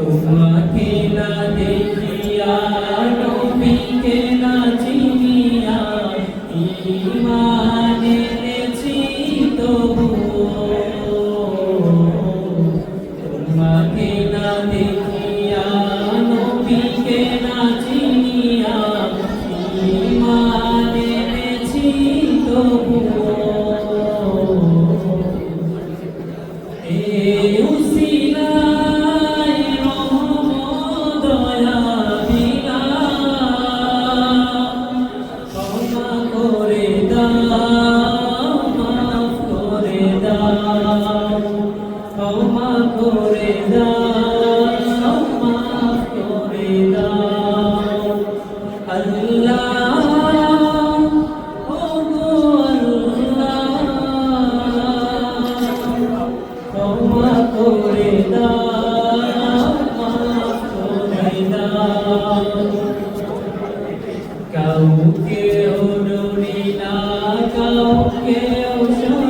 তোমাকে না দেখিয়া নবীকে না চিনি। ক্ষমা করে দাও ক্ষমা করে দাও আল্লাহ ক্ষমা করে দাও কাউকে অনুরি না, কাউকে অনু